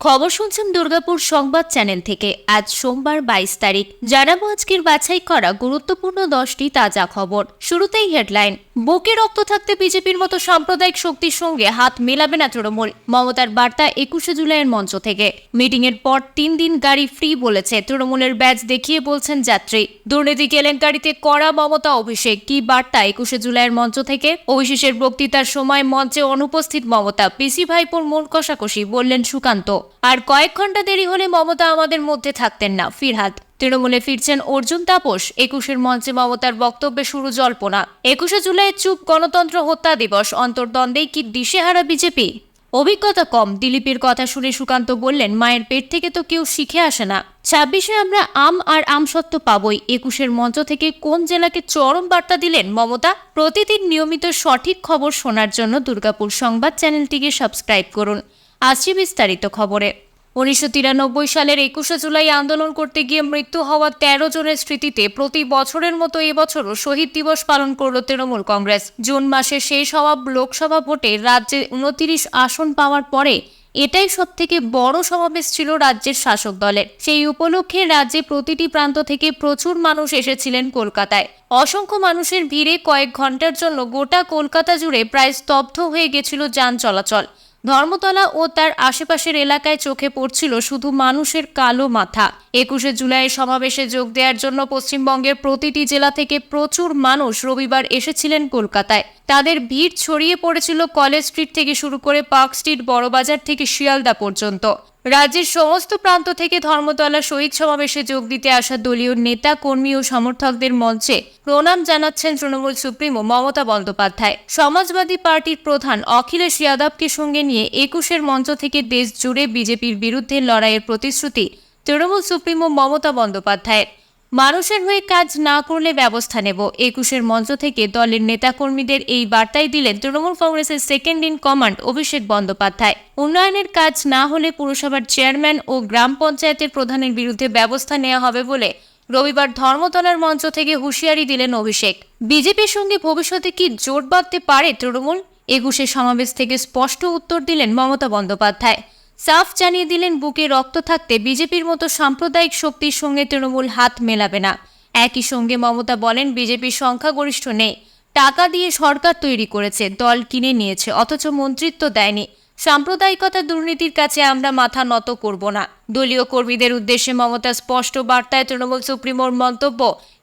খবর শুনছেন দুর্গাপুর সংবাদ চ্যানেল থেকে। আজ সোমবার বাইশ তারিখ। জানাব আজকের বাছাই করা গুরুত্বপূর্ণ দশটি তাজা খবর। শুরুতেই হেডলাইন বুকে রক্ত থাকতে বিজেপির মতো সাম্প্রদায়িক শক্তির সঙ্গে হাত মেলাবে না তৃণমূল। মমতার বার্তা একুশে জুলাইয়ের মঞ্চ থেকে। মিটিং এর পর তিন দিন গাড়ি ফ্রি বলেছে তৃণমূলের ব্যাচ দেখিয়ে বলছেন যাত্রী। দুর্নীতি কেলেঙ্কারিতে কড়া মমতা অভিষেক। কি বার্তা একুশে জুলাইয়ের মঞ্চ থেকে? অভিশেষের বক্তৃতার সময় মঞ্চে অনুপস্থিত মমতা। পিসি ভাইপোর মন কষাকষি বললেন সুকান্ত। আর কয়েক ঘণ্টা দেরি হলে মমতা আমাদের মধ্যে থাকতেন না। ফিরহাদ তৃণমূলে ফিরছেন অর্জুন তাপস। একুশের মঞ্চে মমতার বক্তব্যে শুরু জল্পনা। একুশে জুলাই চুপ গণতন্ত্র হত্যা দিবস। অন্তর্দ্বন্দ্বেই কি দিশেহারা বিজেপি? অভিজ্ঞতা কম। দিলীপের কথা শুনে সুকান্ত বললেন, মায়ের পেট থেকে তো কেউ শিখে আসে না। ছাব্বিশে আমরা আম আর আমসত্ত্ব পাবই। একুশের মঞ্চ থেকে কোন জেলাকে চরম বার্তা দিলেন মমতা? প্রতিদিন নিয়মিত সঠিক খবর শোনার জন্য দুর্গাপুর সংবাদ চ্যানেলটিকে সাবস্ক্রাইব করুন। আসছি বিস্তারিত খবরে। উনিশশো তিরানব্বই সালের একুশে জুলাই আন্দোলন করতে গিয়ে মৃত্যু হওয়া তেরো জনের স্মৃতিতে প্রতি বছরের মতো এবছরও শহীদ দিবস পালন করল তৃণমূল কংগ্রেস। জুন মাসে শেষ হওয়া লোকসভা ভোটে রাজ্যে উনতিরিশ আসন পাওয়ার পরে এটাই সব থেকে বড় সমাবেশ ছিল রাজ্যের শাসক দলের। সেই উপলক্ষে রাজ্যে প্রতিটি প্রান্ত থেকে প্রচুর মানুষ এসেছিলেন কলকাতায়। অসংখ্য মানুষের ভিড়ে কয়েক ঘণ্টার জন্য গোটা কলকাতা জুড়ে প্রায় স্তব্ধ হয়ে গেছিল যান চলাচল। ধর্মতলা ও তার আশেপাশের এলাকায় চোখে পড়ছিল শুধু মানুষের কালো মাথা। একুশে জুলাই সমাবেশে যোগ দেওয়ার জন্য পশ্চিমবঙ্গের প্রতিটি জেলা থেকে প্রচুর মানুষ রবিবার এসেছিলেন কলকাতায়। তাদের ভিড় ছড়িয়ে পড়েছিল কলেজ স্ট্রিট থেকে শুরু করে পার্ক স্ট্রিট, বড়বাজার থেকে শিয়ালদা পর্যন্ত। রাজ্যের সমস্ত প্রান্ত থেকে ধর্মতলা শহীদ সমাবেশে যোগ দিতে আসা দলীয় নেতা, কর্মী ও সমর্থকদের মঞ্চে প্রণাম জানাচ্ছেন তৃণমূল সুপ্রিমো মমতা বন্দ্যোপাধ্যায়। সমাজবাদী পার্টির প্রধান অখিলেশ যাদবকে সঙ্গে নিয়ে একুশের মঞ্চ থেকে দেশ জুড়ে বিজেপির বিরুদ্ধে লড়াইয়ের প্রতিশ্রুতি তৃণমূল সুপ্রিমো মমতা বন্দ্যোপাধ্যায়ের। মানুষের হয়ে কাজ না করলে ব্যবস্থা নেব। একুশের মঞ্চ থেকে দলের নেতাকর্মীদের এই বার্তাই দিলেন তৃণমূল কংগ্রেসের second in command Abhishek Bandyopadhyay. উন্নয়নের কাজ না হলে পুরসভার চেয়ারম্যান ও গ্রাম পঞ্চায়েতের প্রধানের বিরুদ্ধে ব্যবস্থা নেওয়া হবে বলে রবিবার ধর্মতলার মঞ্চ থেকে হুঁশিয়ারি দিলেন অভিষেক। বিজেপির সঙ্গে ভবিষ্যতে কি জোট বাঁধতে পারে তৃণমূল? একুশে সমাবেশ থেকে স্পষ্ট উত্তর দিলেন মমতা বন্দ্যোপাধ্যায়। সাফ জানিয়ে দিলেন, বুকে রক্ত থাকতে বিজেপির মতো সাম্প্রদায়িক শক্তির সঙ্গে তৃণমূল হাত মেলাবে না। একই সঙ্গে মমতা বলেন, বিজেপির সংখ্যাগরিষ্ঠ নেই। টাকা দিয়ে সরকার তৈরি করেছে, দল কিনে নিয়েছে, অথচ মন্ত্রিত্ব দেয়নি। সাম্প্রদায়িকতা দুর্নীতির কাছে আমরা মাথা নত করব না। দলীয় কর্মীদের উদ্দেশ্যে মমতা স্পষ্ট বার্তায় তৃণমূল সুপ্রিমোর মন্তব্য,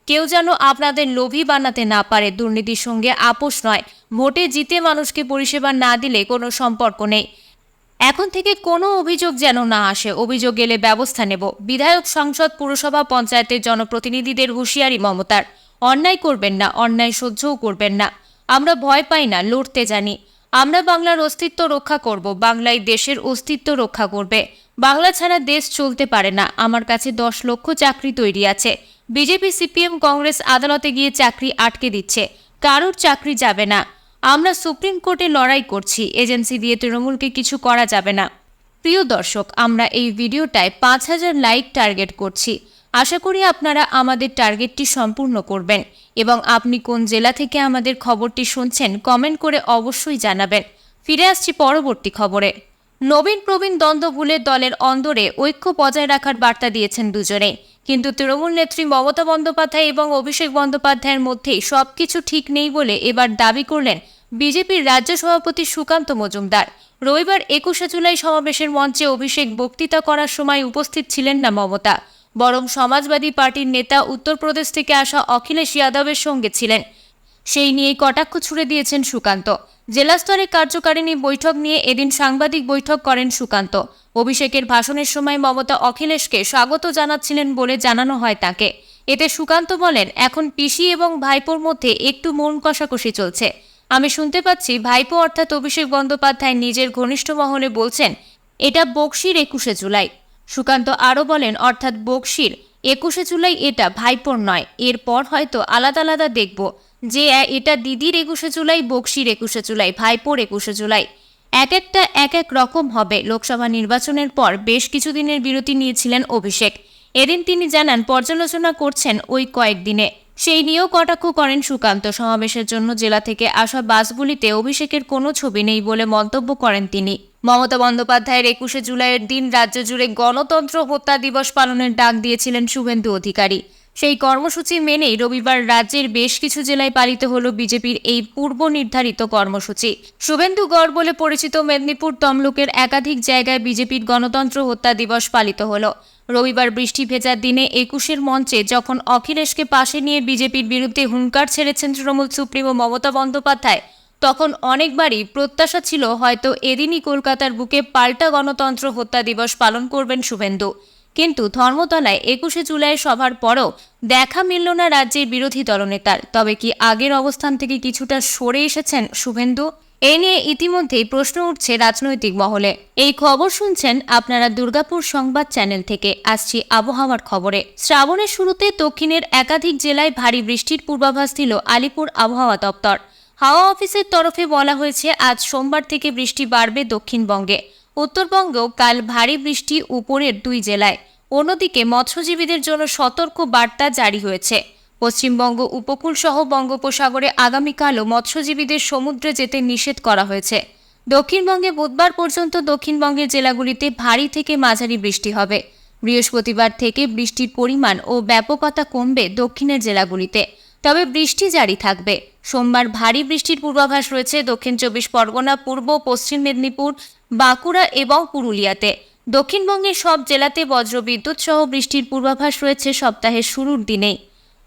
কেউ যেন আপনাদের লোভী বানাতে না পারে, দুর্নীতির সঙ্গে আপোষ নয়। ভোটে জিতে মানুষকে পরিষেবা না দিলে কোনো সম্পর্ক নেই। এখন থেকে কোনো অভিযোগ যেন না আসে, অভিযোগ এলে ব্যবস্থা নেব। বিধায়ক, সংসদ, পুরসভা, পঞ্চায়েতের জনপ্রতিনিধিদের হুঁশিয়ারি মমতার। অন্যায় করবেন না, অন্যায় সহ্যও করবেন না। আমরা ভয় পাই না, লড়তে জানি। আমরা বাংলার অস্তিত্ব রক্ষা করব, বাংলায় দেশের অস্তিত্ব রক্ষা করবে। বাংলা ছাড়া দেশ চলতে পারে না, আমার কাছে দশ লক্ষ চাকরি তৈরি আছে। বিজেপি, সিপিএম, কংগ্রেস আদালতে গিয়ে চাকরি আটকে দিচ্ছে। কারোর চাকরি যাবে না। আমরা সুপ্রিম কোর্টে লড়াই করছি। এজেন্সি দিয়ে তৃণমূলকে কিছু করা যাবে না। প্রিয় দর্শক, আমরা এই ভিডিওটায় পাঁচ হাজার লাইক টার্গেট করছি। আশা করি আপনারা আমাদের টার্গেটটি সম্পূর্ণ করবেন এবং আপনি কোন জেলা থেকে আমাদের খবরটি শুনছেন, কমেন্ট করে অবশ্যই জানাবেন। ফিরে আসছি পরবর্তী খবরে। নবীন প্রবীণ দ্বন্দ্ব ভুলে দলের অন্দরে ঐক্য বজায় রাখার বার্তা দিয়েছেন দুজনে কিন্তু তৃণমূল নেত্রী মমতা বন্দ্যোপাধ্যায় এবং অভিষেক বন্দ্যোপাধ্যায়ের মধ্যে সবকিছু ঠিক নেই বলে এবার দাবি করলেন বিজেপির রাজ্য সভাপতি সুকান্ত মজুমদার। রবিবার একুশে জুলাই সমাবেশের মঞ্চে অভিষেক বক্তৃতা করার সময় উপস্থিত ছিলেন না মমতা। বরং সমাজবাদী পার্টির নেতা উত্তরপ্রদেশ থেকে আসা অখিলেশ যাদবের সঙ্গে ছিলেন। সেই নিয়েই কটাক্ষ ছুড়ে দিয়েছেন সুকান্ত। জেলা স্তরে কার্যকারিণী বৈঠক নিয়ে এদিন সাংবাদিক বৈঠক করেন সুকান্ত। অভিষেকের ভাষণের সময় মমতা অখিলেশকে স্বাগত জানাচ্ছিলেন বলে জানানো হয় তাকে। এতে সুকান্ত বলেন, এখন পিসি এবং ভাইপোর মধ্যে একটু মন কষাকষি চলছে। আমি শুনতে পাচ্ছি ভাইপো অর্থাৎ অভিষেক বন্দ্যোপাধ্যায় নিজের ঘনিষ্ঠ মহলে বলছেন, এটা বক্সির একুশে জুলাই। সুকান্ত আরও বলেন, অর্থাৎ বক্সির একুশে জুলাই এটা ভাইপোর নয়। এরপর হয়তো আলাদা আলাদা দেখব। যে এটা দিদির একুশে জুলাই, বক্সির একুশে জুলাই, ভাইপোর একুশে জুলাই। এক একটা, এক এক রকম হবে। লোকসভা নির্বাচনের পর বেশ কিছুদিনের বিরতি নিয়েছিলেন অভিষেক। এদিন তিনি জানান, পর্যালোচনা করছেন ওই কয়েকদিনে। সেই নিয়েও কটাক্ষ করেন সুকান্ত। সমাবেশের জন্য জেলা থেকে আসা বাসগুলিতে অভিষেকের কোনো ছবি নেই বলে মন্তব্য করেন তিনি। মমতা বন্দ্যোপাধ্যায়ের একুশে জুলাইয়ের দিন রাজ্য জুড়ে গণতন্ত্র হত্যা দিবস পালনের ডাক দিয়েছিলেন শুভেন্দু অধিকারী। সেই কর্মসূচি মেনেই রবিবার রাজ্যের বেশ কিছু জেলায় পালিত হলো বিজেপির এই পূর্ব নির্ধারিত কর্মসূচি। শুভেন্দু গড় বলে পরিচিত মেদিনীপুর তমলুকের একাধিক জায়গায় বিজেপির গণতন্ত্র হত্যা দিবস পালিত হল। রবিবার বৃষ্টি ভেজার দিনে একুশের মঞ্চে যখন অখিলেশকে পাশে নিয়ে বিজেপির বিরুদ্ধে হুঙ্কার ছেড়েছেন তৃণমূল সুপ্রিমো মমতা বন্দ্যোপাধ্যায়, তখন অনেকবারই প্রত্যাশা ছিল হয়তো এদিনই কলকাতার বুকে পাল্টা গণতন্ত্র হত্যা দিবস পালন করবেন শুভেন্দু। কিন্তু ধর্মতলায় একুশে জুলাই সভার পরও দেখা মিলল না রাজ্যের বিরোধী দলনেতার তবে কি আগের অবস্থান থেকে কিছুটা সরে এসেছেন শুভেন্দু? এ নিয়ে ইতিমধ্যেই প্রশ্ন উঠছে রাজনৈতিক মহলে। এই খবর শুনছেন আপনারা দুর্গাপুর সংবাদ চ্যানেল থেকে। আসছি আবহাওয়ার খবরে। শ্রাবণের শুরুতে দক্ষিণের একাধিক জেলায় ভারী বৃষ্টির পূর্বাভাস দিল আলিপুর আবহাওয়া দপ্তর। হাওয়া অফিসের তরফে বলা হয়েছে, আজ সোমবার থেকে বৃষ্টি বাড়বে দক্ষিণবঙ্গে। উত্তরবঙ্গেও কাল ভারী বৃষ্টি উপরের দুই জেলায়। অন্যদিকে মৎস্যজীবীদের জন্য সতর্ক বার্তা জারি হয়েছে। পশ্চিমবঙ্গ উপকূল সহ বঙ্গোপসাগরে আগামীকালও মৎস্যজীবীদের সমুদ্রে যেতে নিষেধ করা হয়েছে। দক্ষিণবঙ্গে বুধবার পর্যন্ত দক্ষিণবঙ্গের জেলাগুলিতে ভারী থেকে মাঝারি বৃষ্টি হবে। বৃহস্পতিবার থেকে বৃষ্টির পরিমাণ ও ব্যাপকতা কমবে দক্ষিণের জেলাগুলিতে। তবে বৃষ্টি জারি থাকবে। সোমবার ভারী বৃষ্টির পূর্বাভাস রয়েছে দক্ষিণ চব্বিশ পরগনা, পূর্ব পশ্চিম মেদিনীপুর বাঁকুড়া এবং পুরুলিয়াতে। দক্ষিণবঙ্গের সব জেলাতে বজ্রবিদ্যুৎ সহ বৃষ্টির পূর্বাভাস রয়েছে সপ্তাহের শুরুর দিনেই।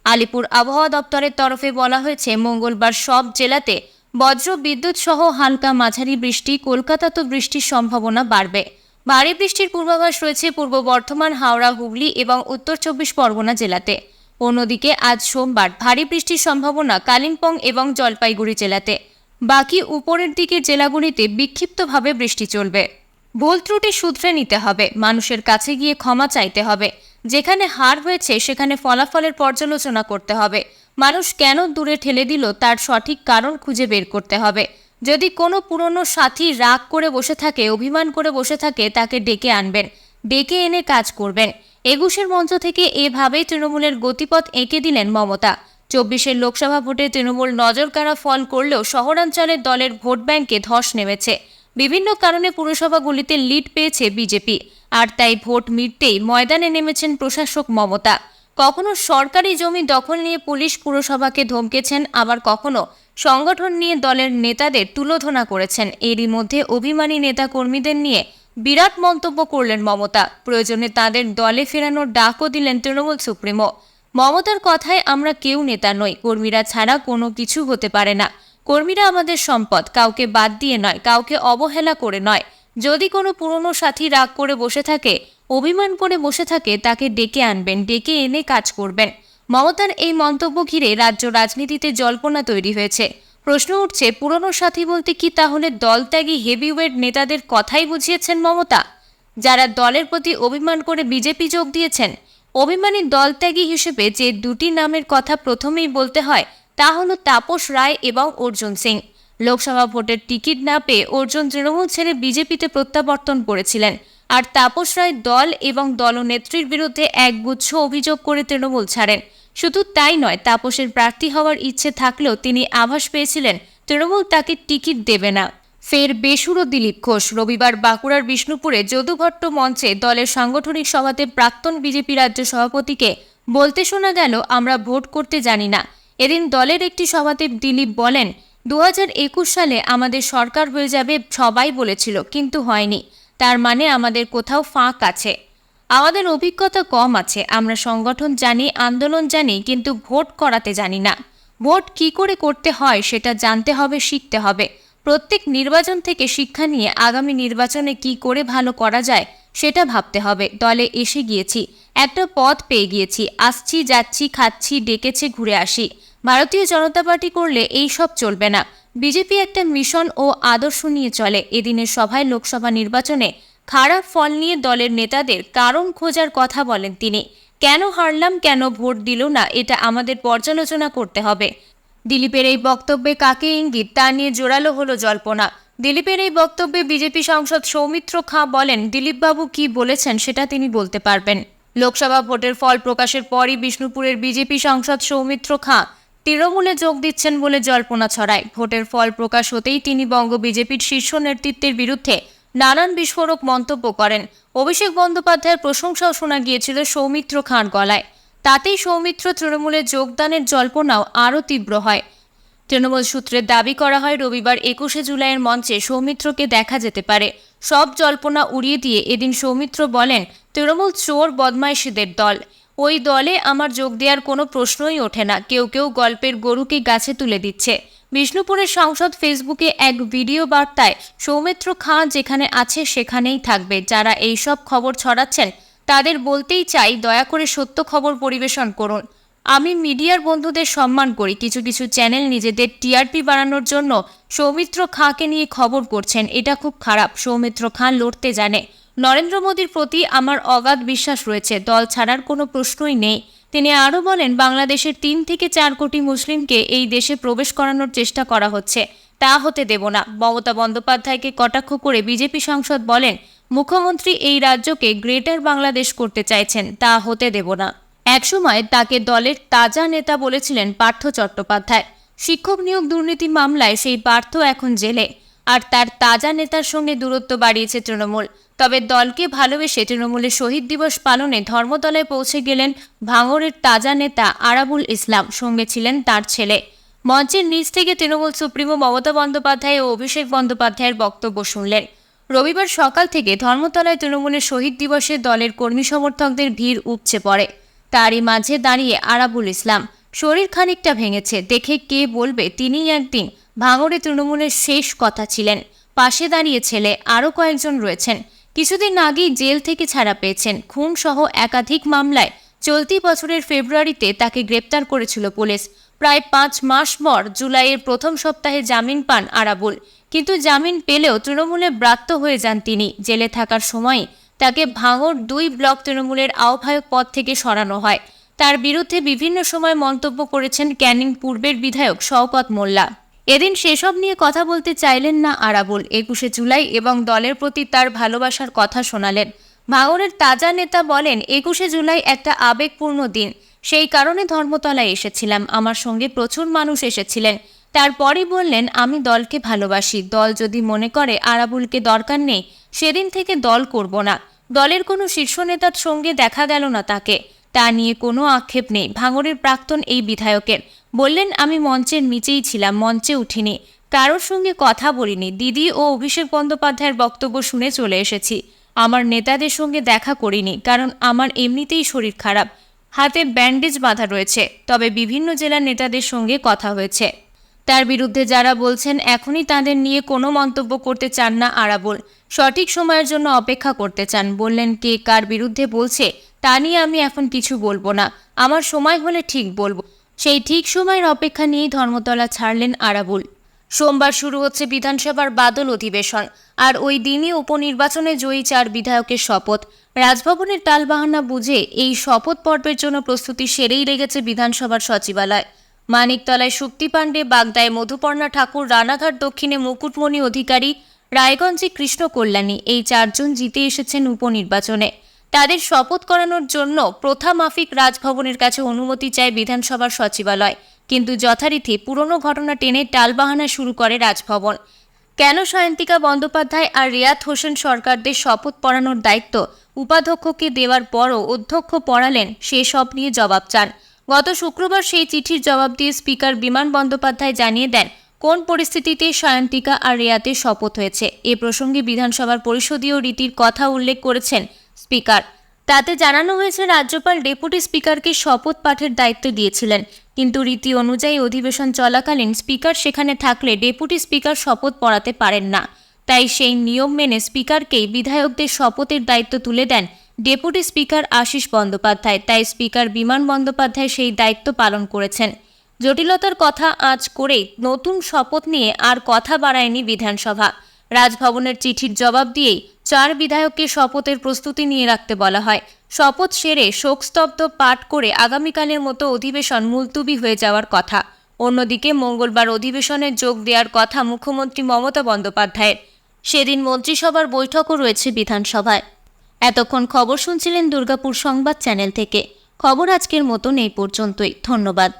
আলিপুর আবহাওয়া দপ্তরের তরফে বলা হয়েছে, মঙ্গলবার সব জেলাতে বজ্র বিদ্যুৎ সহ হালকা মাঝারি বৃষ্টি, কলকাতা তো বৃষ্টির সম্ভাবনা বাড়বে। ভারী বৃষ্টির পূর্বাভাস রয়েছে পূর্ব বর্ধমান, হাওড়া, হুগলি এবং উত্তর চব্বিশ পরগনা জেলাতে। অন্যদিকে আজ সোমবার ভারী বৃষ্টির সম্ভাবনা কালিম্পং এবং জলপাইগুড়ি জেলাতে। বাকি উপরের দিকের জেলাগুলিতে বিক্ষিপ্তভাবে বৃষ্টি চলবে। ভুল ত্রুটি শুধরে নিতে হবে। মানুষের কাছে গিয়ে ক্ষমা চাইতে হবে। যেখানে হার হয়েছে, সেখানে ফলাফলের পর্যালোচনা করতে হবে। মানুষ কেন দূরে ঠেলে দিল, তার সঠিক কারণ খুঁজে বের করতে হবে। যদি কোনো পুরনো সাথী রাগ করে বসে থাকে, অভিমান করে বসে থাকে, তাকে ডেকে আনবেন। ডেকে এনে কাজ করবেন। একুশের মঞ্চ থেকে এভাবেই তৃণমূলের গতিপথ এঁকে দিলেন মমতা। চব্বিশের লোকসভা ভোটে তৃণমূল নজরকাড়া ফল করলেও শহরাঞ্চলের দলের ভোট ব্যাংকে ধস নেমেছে। বিভিন্ন কারণে পুরসভাগুলিতে লিড পেয়েছে বিজেপি। আর তাই ভোট মিটতেই ময়দানে নেমেছেন প্রশাসক মমতা। কখনো সরকারি জমি দখল নিয়ে পুলিশ পুরসভাকে ধমকেছেন, আবার কখনো সংগঠন নিয়ে দলের নেতাদের তুলোধনা করেছেন। এরই মধ্যে অভিমানী নেতা কর্মীদের নিয়ে বিরাট মন্তব্য করলেন মমতা। প্রয়োজনে তাদের দলে ফেরানোর ডাকও দিলেন তৃণমূল সুপ্রিমো। মমতার কথায় আমরা কেউ নেতা নই, কর্মীরা ছাড়া কোনো কিছু হতে পারে না। কর্মীরা আমাদের সম্পদ, কাউকে বাদ দিয়ে নয়, কাউকে অবহেলা করে নয়। যদি কোনো পুরনো সাথী রাগ করে বসে থাকে, অভিমান করে বসে থাকে, তাকে ডেকে আনবেন, ডেকে এনে কাজ করবেন। মমতার এই মন্তব্য ঘিরে রাজ্য রাজনীতিতে জল্পনা তৈরি হয়েছে। প্রশ্ন উঠছে, পুরনো সাথী বলতে কি তাহলে দলত্যাগী হেভিওয়েট নেতাদের কথাই বুঝিয়েছেন মমতা? যারা দলের প্রতি অভিমান করে বিজেপি যোগ দিয়েছেন অভিমানী দলত্যাগী হিসেবে যে দুটি নামের কথা প্রথমেই বলতে হয়, তা হলো তাপস রায় এবং অর্জুন সিং। লোকসভা ভোটের টিকিট না পেয়ে অর্জুন তৃণমূল ছেড়ে বিজেপিতে প্রত্যাবর্তন করেছিলেন। আর তাপস রায় দল এবং দলনেত্রীর বিরুদ্ধে একগুচ্ছ অভিযোগ করে তৃণমূল ছাড়েন। শুধু তাই নয়, তাপসের প্রার্থী হওয়ার ইচ্ছে থাকলেও তিনি আভাস পেয়েছিলেন, তৃণমূল তাকে টিকিট দেবে না। ফের বেসুরো দিলীপ ঘোষ। রবিবার বাঁকুড়ার বিষ্ণুপুরে যদুভট্ট মঞ্চে দলের সাংগঠনিক সভাতে প্রাক্তন বিজেপি রাজ্য সভাপতিকে বলতে শোনা গেল, আমরা ভোট করতে জানি না। এদিন দলের একটি সভাতে দিলীপ বলেন দু হাজার একুশ সালে আমাদের সরকার হয়ে যাবে সবাই বলেছিল, কিন্তু হয়নি। তার মানে আমাদের কোথাও ফাঁক আছে। আমাদের অভিজ্ঞতা কম আছে। আমরা সংগঠন জানি, আন্দোলন জানি, কিন্তু ভোট করাতে জানি না। ভোট কি করে করতে হয় সেটা জানতে হবে, শিখতে হবে। প্রত্যেক নির্বাচন থেকে শিক্ষা নিয়ে আগামী নির্বাচনে কি করে ভালো করা যায়, সেটা ভাবতে হবে। দলে এসে গিয়েছি, একটা পথ পেয়ে গিয়েছি। আসছি, যাচ্ছি, খাচ্ছি, ডেকেছে, ঘুরে আসি। ভারতীয় জনতা পার্টি করলে এই সব চলবে না। বিজেপি একটা মিশন ও আদর্শ নিয়ে চলে। এদিনের সভায় লোকসভা নির্বাচনে খারাপ ফল নিয়ে দলের নেতাদের কারণ খোঁজার কথা বলেন তিনি। কেন হারলাম, কেন ভোট দিল না, এটা আমাদের পর্যালোচনা করতে হবে। দিলীপের এই বক্তব্যে কাকে ইঙ্গিত? তা নিয়ে জোরালো হলো জল্পনা। দিলীপের এই বক্তব্যে বিজেপি সাংসদ সৌমিত্র খাঁ বলেন, দিলীপবাবু কি বলেছেন সেটা তিনি বলতে পারবেন। লোকসভা ভোটের ফল প্রকাশের পরই বিষ্ণুপুরের বিজেপি সাংসদ সৌমিত্র খাঁ তৃণমূলে যোগ দিচ্ছেন বলে জল্পনা ছড়ায়। ভোটের ফল প্রকাশ হতেই তিনি বঙ্গ বিজেপির শীর্ষ নেতৃত্বের বিরুদ্ধে নানান বিস্ফোরক মন্তব্য করেন। অভিষেক বন্দ্যোপাধ্যায়ের প্রশংসাও শোনা গিয়েছিল সৌমিত্র খাঁর গলায়। তাতেই সৌমিত্র তৃণমূলে যোগদানের জল্পনাও আরও তীব্র হয়। তৃণমূল সূত্রে দাবি করা হয়, রবিবার একুশে জুলাইয়ের মঞ্চে সৌমিত্রকে দেখা যেতে পারে। সব জল্পনা উড়িয়ে দিয়ে এদিন সৌমিত্র বলেন, তৃণমূল চোর বদমাইশিদের দল। ওই দলে আমার যোগ দেওয়ার কোনো প্রশ্নই ওঠে না। কেউ কেউ গল্পের গরুকে গাছে তুলে দিচ্ছে। বিষ্ণুপুরের সংসদ ফেসবুকে এক ভিডিও বার্তায় সৌমিত্র খাঁ যেখানে আছে সেখানেই থাকবে। যারা এইসব খবর ছড়াচ্ছেন তাদের বলতেই চাই দয়া করে সত্য খবর পরিবেশন করুন। আমি মিডিয়ার বন্ধুদের সম্মান করি। কিছু কিছু চ্যানেল নিজেদের টিআরপি বাড়ানোর জন্য সৌমিত্র খাঁকে নিয়ে খবর করছেন। এটা খুব খারাপ, সৌমিত্র খাঁ লড়তে জানে। নরেন্দ্র মোদীর প্রতি আমার অগাধ বিশ্বাস রয়েছে। দল ছাড়ার কোনো প্রশ্নই নেই। তিনি আরও বলেন, বাংলাদেশের তিন থেকে চার কোটি মুসলিমকে এই দেশে প্রবেশ করানোর চেষ্টা করা হচ্ছে। তা হতে দেব না। মমতা বন্দ্যোপাধ্যায়কে কটাক্ষ করে বিজেপি সাংসদ বলেন মুখ্যমন্ত্রী এই রাজ্যকে গ্রেটার বাংলাদেশ করতে চাইছেন, তা হতে দেব না। একসময় তাকে দলের তাজা নেতা বলেছিলেন পার্থ চট্টোপাধ্যায়। শিক্ষক নিয়োগ দুর্নীতি মামলায় সেই পার্থ এখন জেলে, আর তার তাজা নেতার সঙ্গে দূরত্ব বাড়িয়েছে তৃণমূল। তবে দলকে ভালোবেসে তৃণমূলের শহীদ দিবস পালনে ধর্মতলায় পৌঁছে গেলেন ভাঙরের তাজা নেতা আরাবুল ইসলাম, সঙ্গে ছিলেন তার ছেলে। মঞ্চের নিচ থেকে তৃণমূল সুপ্রিমো মমতা বন্দ্যোপাধ্যায় ও অভিষেক বন্দ্যোপাধ্যায়ের বক্তব্য শুনলেন। রবিবার সকাল থেকে ধর্মতলায় তৃণমূলের শহীদ দিবসে দলের কর্মী সমর্থকদের ভিড় উপচে পড়ে। তারই মাঝে দাঁড়িয়ে আরাবুল ইসলাম। শরীর খানিকটা ভেঙেছে, দেখে কে বলবে তিনিই একদিন। ভাঙড়ে তৃণমূলের শেষ কথা ছিলেন। পাশে দাঁড়িয়ে ছেলে, আরও কয়েকজন রয়েছেন। কিছুদিন আগেই জেল থেকে ছাড়া পেয়েছেন। খুন সহ একাধিক মামলায় চলতি বছরের ফেব্রুয়ারিতে তাকে গ্রেপ্তার করেছিল পুলিশ। প্রায় পাঁচ মাস পর জুলাইয়ের প্রথম সপ্তাহে জামিন পান আরাবুল। কিন্তু জামিন পেলেও তৃণমূলে ব্রাত্য হয়ে যান তিনি। জেলে থাকার সময় তাকে ভাঙর দুই ব্লক তৃণমূলের আহ্বায়ক পদ থেকে সরানো হয়। তার বিরুদ্ধে বিভিন্ন সময় মন্তব্য করেছেন ক্যানিং পূর্বের বিধায়ক শওকত মোল্লা। এদিন সেসব নিয়ে কথা বলতে চাইলেন না আরাবুল। একুশে জুলাই এবং দলের প্রতি তার ভালোবাসার কথা শোনালেন। ভাঙরের তাজা নেতা বলেন, একুশে জুলাই একটা আবেগপূর্ণ দিন। সেই কারণে ধর্মতলায় এসেছিলাম। আমার সঙ্গে প্রচুর মানুষ এসেছিলেন। তারপরে বললেন, আমি দলকে ভালোবাসি। দল যদি মনে করে আরাবুলকে দরকার নেই, সেদিন থেকে দল করব না। দলের কোনো শীর্ষ নেতার সঙ্গে দেখা গেল না তাকে। তা নিয়ে কোনো আক্ষেপ নেই। ভাঙরের প্রাক্তন এই বিধায়কের। বললেন, আমি মঞ্চের নিচেই ছিলাম, মঞ্চে উঠিনি। কারোর সঙ্গে কথা বলিনি। দিদি ও অভিষেক বন্দ্যোপাধ্যায়ের বক্তব্য শুনে চলে এসেছি। আমার নেতাদের সঙ্গে দেখা করিনি, কারণ আমার এমনিতেই শরীর খারাপ। হাতে ব্যান্ডেজ বাঁধা রয়েছে, তবে বিভিন্ন জেলার নেতাদের সঙ্গে কথা হয়েছে। তার বিরুদ্ধে যারা বলছেন, এখনই তাদের নিয়ে কোনো মন্তব্য করতে চান না আরাবুল। সঠিক সময়ের জন্য অপেক্ষা করতে চান। বললেন, কে কার বিরুদ্ধে বলছে, তা নিয়ে আমি এখন কিছু বলব না। আমার সময় হলে ঠিক বলব। সেই ঠিক সময়ের অপেক্ষা নিয়েই ধর্মতলা ছাড়লেন আরাবুল। সোমবার শুরু হচ্ছে বিধানসভার বাদল অধিবেশন, আর ওই দিনই উপনির্বাচনে জয়ী চার বিধায়কের শপথ। রাজভবনের টালবাহানা বুঝে এই শপথ পর্বের জন্য প্রস্তুতি সেরেই লেগেছে বিধানসভার সচিবালয়। মানিকতলায় শুক্তি পাণ্ডে, বাগদায় মধুপর্ণা ঠাকুর, রানাঘাট দক্ষিণে মুকুটমণি অধিকারী, রায়গঞ্জে কৃষ্ণ কল্যাণী। এই চারজন জিতে এসেছেন উপনির্বাচনে। তাদের শপথ করানোর জন্য প্রথা মাফিক রাজভবনের কাছে অনুমতি চায় বিধানসভার সচিবালয়। কিন্তু যথারীতি পুরনো ঘটনা টেনে টালবাহানা শুরু করে রাজভবন। কেন সায়ন্তিকা বন্দ্যোপাধ্যায় আর রিয়াত হোসেন সরকারদের শপথ পড়ানোর দায়িত্ব উপাধ্যক্ষকে দেওয়ার পরও অধ্যক্ষ পড়ালেন, সে সব নিয়ে জবাব চান। গত শুক্রবার সেই চিঠির জবাব দিয়ে স্পিকার বিমান বন্দ্যোপাধ্যায় জানিয়ে দেন, কোন পরিস্থিতিতে সায়ন্তিকা আর রিয়াতের শপথ হয়েছে? এ প্রসঙ্গে বিধানসভার পরিষদীয় রীতির কথা উল্লেখ করেছেন স্পিকার। তাতে জানানো হয়েছে, রাজ্যপাল ডেপুটি স্পিকারকে শপথ পাঠের দায়িত্ব দিয়েছিলেন, কিন্তু রীতি অনুযায়ী অধিবেশন চলাকালীন স্পিকার সেখানে থাকলে ডেপুটি স্পিকার শপথ পড়াতে পারেন না। তাই সেই নিয়ম মেনে স্পিকারকেই বিধায়কদের শপথের দায়িত্ব তুলে দেন ডেপুটি স্পিকার আশিস বন্দ্যোপাধ্যায়। তাই স্পিকার বিমান বন্দ্যোপাধ্যায় সেই দায়িত্ব পালন করেছেন। জটিলতার কথা আজ করেই নতুন শপথ নিয়ে আর কথা বাড়ায়নি বিধানসভা। রাজভবনের চিঠির জবাব দিয়েই চার বিধায়ককে শপথের প্রস্তুতি নিয়ে রাখতে বলা হয়। শপথ সেরে শোকস্তব্ধ পাঠ করে আগামীকালের মতো অধিবেশন মুলতুবি হয়ে যাওয়ার কথা। অন্যদিকে মঙ্গলবার অধিবেশনে যোগ দেওয়ার কথা মুখ্যমন্ত্রী মমতা বন্দ্যোপাধ্যায়ের। সেদিন মন্ত্রিসভার বৈঠকও রয়েছে বিধানসভায়। এতক্ষণ খবর শুনছিলেন দুর্গাপুর সংবাদ চ্যানেল থেকে। খবর আজকের মতন এই পর্যন্তই। ধন্যবাদ।